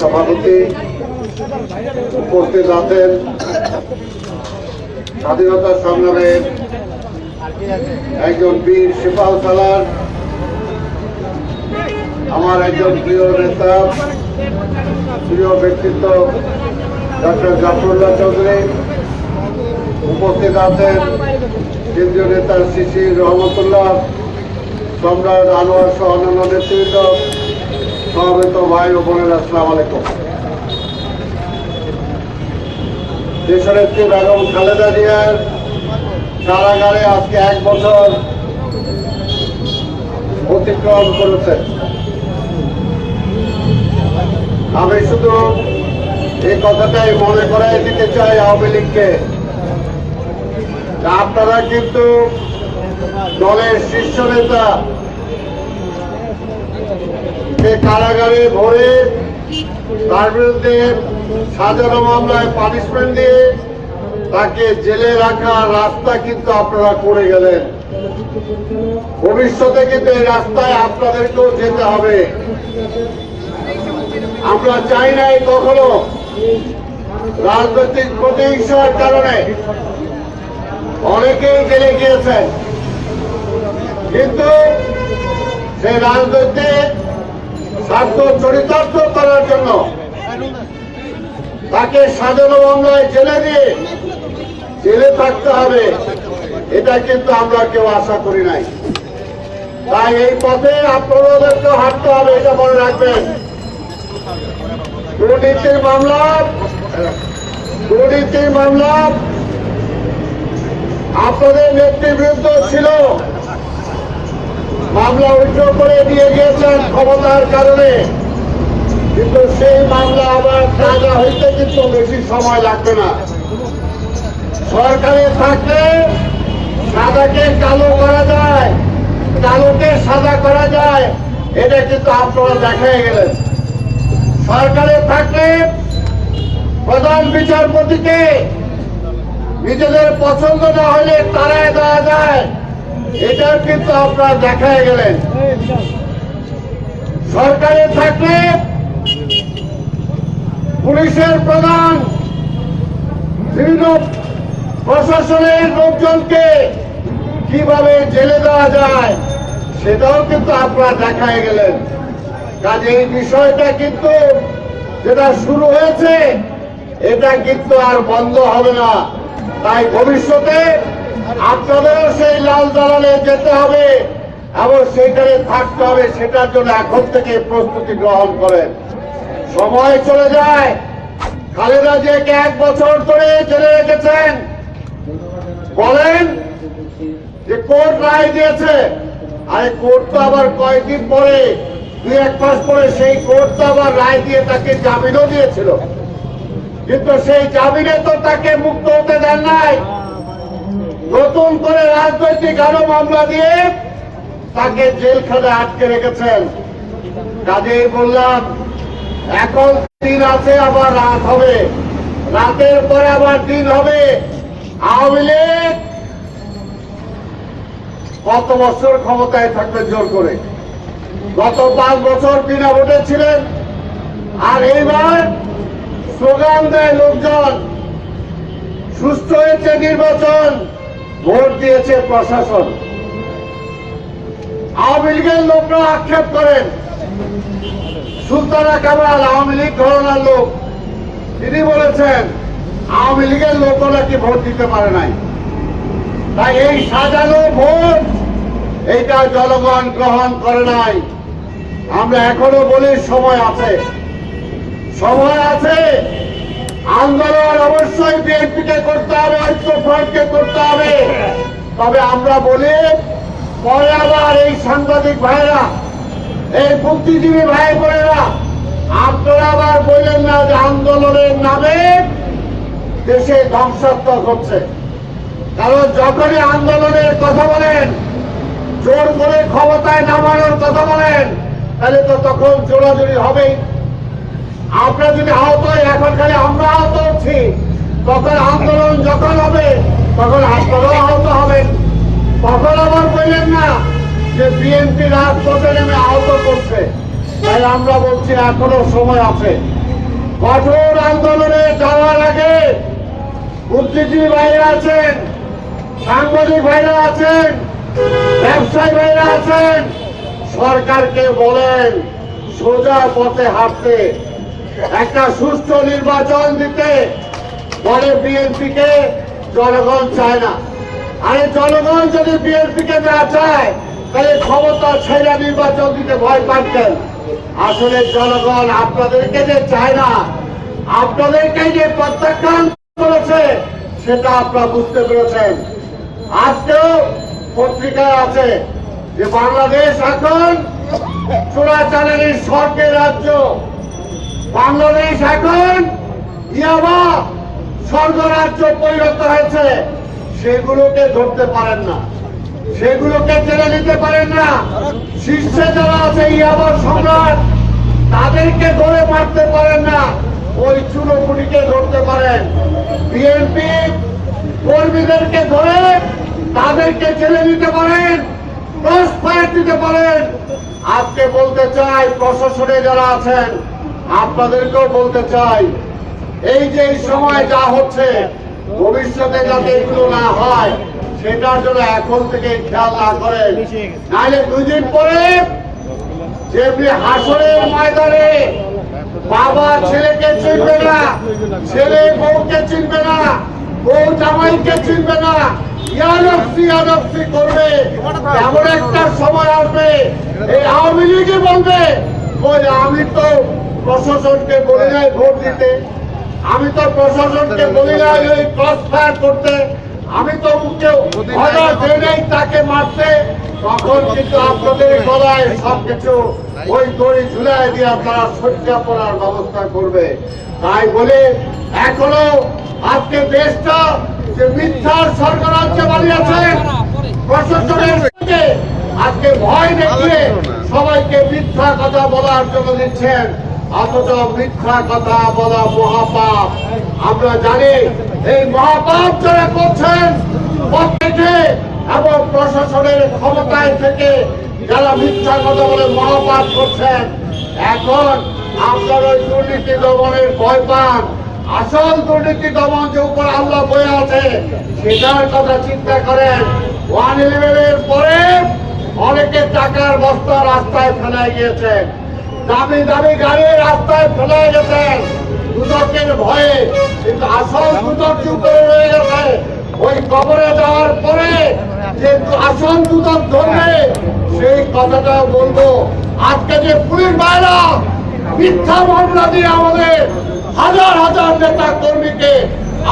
সভাপতি উপস্থিত আছেন। স্বাধীনতা সংগ্রামের একজন বীর সিপাল সালার আমার একজন প্রিয় নেতা, প্রিয় ব্যক্তিত্ব ডক্টর জাফরুল্লাহ চৌধুরী উপস্থিত আছেন। কেন্দ্রীয় নেতা শিশির রহমতুল্লাহ, সম্রাট আনোয়ার সহ অন্যান্য নেতৃত্ব সমবেত ভাই ও বোনের, আসসালাম আলাইকুম। দেশনেত্রী বেগম খালেদা জিয়ার কারাগারে আজকে এক বছর অতিক্রম করেছে। আমি শুধু এই কথাটাই মনে করাই দিতে চাই আওয়ামী লীগকে। আপনারা কিন্তু দলের শীর্ষ নেতা সে কারাগারে ভরে তার বিরুদ্ধে সাজানো মামলায় পানিশমেন্ট দিয়ে তাকে জেলে রাখা রাস্তা কিন্তু আপনারা করে গেলেন। ভবিষ্যতে কিন্তু এই রাস্তায় আপনাদেরকেও যেতে হবে। আমরা চাই নাই কখনো রাজনৈতিক প্রতিহিংসার কারণে অনেকেই জেলে গিয়েছেন। কিন্তু সেই রাজনৈতিক স্বার্থ, চরিতার্থ করার জন্য তাকে সাজানো মামলায় জেলে দিয়ে জেলে থাকতে হবে। এটা কিন্তু আমরা কেউ আশা করি নাই। তাই এই পথে আপনাদেরকে হাঁটতে হবে, এটা মনে রাখবেন। দুর্নীতির মামলা দুর্নীতির মামলা আপনাদের নেতৃবৃন্দ ছিল। মামলা উইথড্র করে দিয়ে গিয়েছেন ক্ষমতার কারণে। কিন্তু সেই মামলা আবার তাজা হইতে কিন্তু বেশি সময় লাগবে না। সরকারে থাকলে সাদাকে কালো করা যায়, কালোকে সাদা করা যায়, এটা কিন্তু আপনারা দেখাই গেলেন। সরকারে থাকলে প্রধান বিচারপতিকে নিজেদের পছন্দ না হলে তারায় দেওয়া যায়। এটা কিন্তু আপনারা দেখায় গেলেন। সরকারে থাকলে পুলিশের প্রধান বিভিন্ন প্রশাসনের লোকজনকে কীভাবে জেলে দেওয়া যায়, সেটাও কিন্তু আপনারা দেখায় গেলেন। কাজে এই বিষয়টা কিন্তু যেটা শুরু হয়েছে, এটা কিন্তু আর বন্ধ হবে না। তাই ভবিষ্যতে আপনাদেরও সেই লাল দালালে যেতে হবে এবং সেইখানে থাকতে হবে, সেটার জন্য এখন থেকে প্রস্তুতি গ্রহণ করেন। সময় চলে যায়। খালেদা জিয়াকে এক বছর ধরে জেলে রেখেছেন। বলেন যে কোর্ট রায় দিয়েছে। আরে কোর্ট তো আবার কয়েকদিন পরে, দুই এক মাস পরে সেই কোর্ট তো আবার রায় দিয়ে তাকে জামিনও দিয়েছিল। কিন্তু সেই জামিনে তো তাকে মুক্ত হতে দেন নাই। নতুন করে রাজনৈতিক আরও মামলা দিয়ে তাকে জেলখানে আটকে রেখেছেন। কাজেই বললাম, এখন দিন আছে, আবার রাত হবে। রাতের পরে আবার দিন হবে। আওয়ামী লীগ কত বছর ক্ষমতায় থাকবে জোর করে? গত পাঁচ বছর বিনা ভোটে ছিলেন। আর এইবার স্লোগান দেয় লোকজন। সুস্থ হয়েছে নির্বাচন, ভোট দিয়েছে প্রশাসন। আওয়ামী লীগের লোকরা আক্ষেপ করেন। সুলতানা কামাল আওয়ামী লীগ ঘটনার লোক। তিনি বলেছেন, আওয়ামী লীগের লোকরা নাকি ভোট দিতে পারে নাই। তাই এই সাজানো ভোট, এইটা জনগণ গ্রহণ করে নাই। আমরা এখনও বলি সময় আছে। সময় আছে? আন্দোলন অবশ্যই বিএনপিকে করতে হবে ঐক্য ফ্রন্টকে করতে হবে। তবে আমরা বলি, পরে আবার এই সাংবাদিক ভাইরা এই বুদ্ধিজীবী ভাই বোনেরা, আপনারা আবার বললেন না যে আন্দোলনের নামে দেশে ধ্বংসাত্মক হচ্ছে। কারণ যখনই আন্দোলনের কথা বলেন, জোর করে ক্ষমতায় নামানোর কথা বলেন, তাহলে তো তখন জোরাজুরি হবেই। আমরা যদি আহত এখন খালি আমরা আহত হচ্ছি। তখন আন্দোলন যখন হবে, তখন আপনারাও আহত হবেন। তখন আবার বললেন না যে বিএনপি রাজপথে নেমে আহত করছে? তাই আমরা বলছি এখনও সময় আছে। কঠোর আন্দোলনে যাওয়ার আগে বুদ্ধিজীবী ভাইরা আছেন, সাংবাদিক ভাইরা আছেন, ব্যবসায়ী ভাইরা আছেন, সরকারকে বলেন, সোজা পথে হাঁটতে। একটা সুষ্ঠু নির্বাচন দিতে বলে বিএনপি কে জনগণ চায় না। আরে জনগণ যদি বিএনপি কে না চায়, তাহলে ক্ষমতা ছেড়ে নির্বাচন দিতে ভয় পাচ্ছেন আসলে জনগণ আপনাদেরকে যে চায় না আপনাদেরকে যে প্রত্যাখ্যান করেছে, সেটা আপনারা বুঝতে পেরেছেন। আজকেও পত্রিকায় আছে যে বাংলাদেশ এখন চোরা চোরাচালানির স্বর্গের রাজ্য। বাংলাদেশ এখন ইয়াবা স্বর্গরাজ্য পরিণত হয়েছে। সেগুলোকে ধরতে পারেন না। সেগুলোকে জেনে নিতে পারেন না। শীর্ষে যারা আছে ইয়াবার সম্রাট, তাদেরকে ধরে মারতে পারেন না। ওই চুনোপুটিকে ধরতে পারেন। বিএনপি কর্মীদেরকে ধরে তাদেরকে জেলে নিতে পারেন দিতে পারেন। আজকে বলতে চাই প্রশাসনে যারা আছেন আপনাদেরকেও বলতে চাই, এই যে সময় যা হচ্ছে, ভবিষ্যতে যাতে এগুলো না হয়, সেটার জন্য এখন থেকে খেয়াল না করেন। নাহলে দুই দিন পরে যেমনি হাসরের ময়দানে বাবা ছেলেকে চিনবে না, ছেলে বউকে চিনবে না, বউ জামাইকে চিনবে না করবে, এমন একটা সময় আসবে, এই আওয়ামী বলবে আমি তো প্রশাসনকে বলে নাই ভোট দিতে। আমি তো প্রশাসনকে বলি নাই ওই ক্রস ফায়ার করতে। আমি তো মুখে অর্ডার দেই নাই তাকে মারতে। তখন কিন্তু আপনাদের গলায় সবকিছু ওই দড়ি ঝুলাই দিয়ে আপনারা সজ্জা পড়ার ব্যবস্থা করবে। তাই বলে এখনও আজকে দেশটা যে মিথ্যার স্বর্গরাজ্যে বানিয়েছে প্রশাসনের সঙ্গে আজকে ভয় দেখিয়ে সবাইকে মিথ্যা কথা বলার জন্য দিচ্ছেন। অথচ মিথ্যা কথা বলা মহাপাপ। আমরা জানি এই মহাপাপ যারা করছেন এবং প্রশাসনের ক্ষমতায় থেকে যারা মিথ্যা কথা বলে মহাপাপ করছেন, এখন আপনার ওই দুর্নীতি দমনের ভয় পান। আসল দুর্নীতি দমন যে উপর আল্লাহ বয়ে আছে, সেটার কথা চিন্তা করেন। ওয়ান ইলেভেনের পরে অনেকে টাকার বস্তা রাস্তায় ফেলাই গিয়েছেন। দামি দামি গাড়ি রাস্তায় ফেলে গেছেন দুদকের ভয়ে, কিন্তু আসল দুদক যে উপরে রয়ে গেছে। ওই কবরে যাওয়ার পরে যে আসল দুদক ধরবে, সেই কথাটা বলব। আজকে যে পুলিশ ভাইরা মিথ্যা মামলা দিয়ে আমাদের হাজার হাজার নেতা কর্মীকে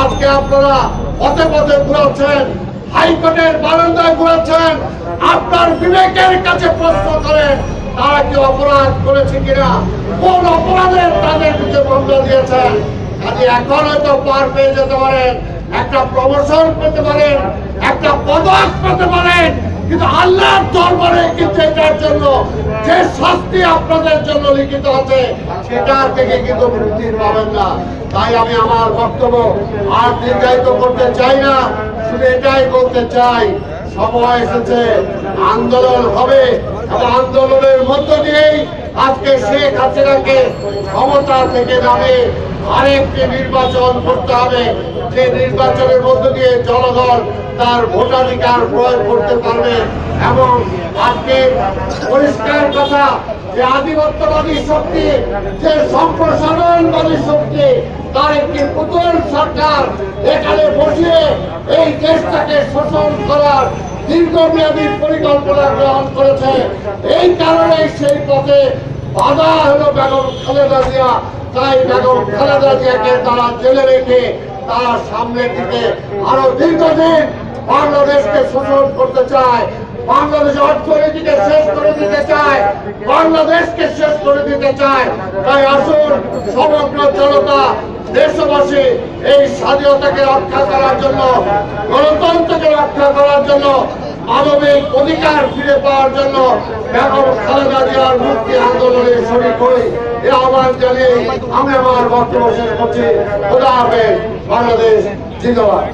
আজকে আপনারা পথে পথে ঘুরাচ্ছেন, হাইকোর্টের বারান্দায় ঘুরাচ্ছেন, আপনার বিবেকের কাছে প্রশ্ন তারা কি অপরাধ করেছে কিনা? কোন অপরাধের তাদের বিরুদ্ধে মামলা দিয়েছেন কাজে এখন হয়তো পার পেয়ে যেতে পারেন, একটা প্রমোশন পেতে পারেন, একটা পদক পেতে পারেন, কিন্তু আল্লাহর দরবারে কিন্তু এটার জন্য যে শাস্তি আপনাদের জন্য লিখিত আছে সেটা থেকে কিন্তু মুক্তি পাবেন না। তাই আমি আমার বক্তব্য আর দীর্ঘায়িত করতে চাই না, শুধু এটাই বলতে চাই সময় এসেছে। আন্দোলন হবে এবং আন্দোলনের মধ্য দিয়েই আজকে শেখ হাসিনাকে ক্ষমতা থেকে নামে আরেকটি নির্বাচন করতে হবে। যে নির্বাচনের মধ্য দিয়ে জনগণ তার ভোটাধিকার প্রয়োগ করতে পারবে এবং আজকে পরিষ্কার কথা, যে আধিপত্যবাদী শক্তি, যে সম্প্রসারণবাদী শক্তি তার একটি পুতুল সরকার এখানে বসিয়ে এই দেশটাকে শোষণ করার দীর্ঘমেয়াদী পরিকল্পনা গ্রহণ করেছে। এই কারণে সেই পথে বাধা হলো বেগম খালেদা জিয়া। তাই বেগম খালেদা জিয়াকে তারা জেলে রেখে তারা সামনের দিকে আরও দীর্ঘদিন বাংলাদেশকে শোষণ করতে চায়, বাংলাদেশ অর্থনীতিকে শেষ করে দিতে চায়, বাংলাদেশকে শেষ করে দিতে চায়। তাই আসুন, সমগ্র জনতা দেশবাসী এই স্বাধীনতাকে রক্ষা করার জন্য, গণতন্ত্রকে রক্ষা করার জন্য, মানবিক অধিকার ফিরে পাওয়ার জন্য বেগম খালেদা জিয়ার মুক্তি আন্দোলনে শরীর করি এ আহ্বান জানিয়ে আমি আমার বক্তব্য শেষ করছি। খোদা হাফেজ। বাংলাদেশ জিন্দাবাদ।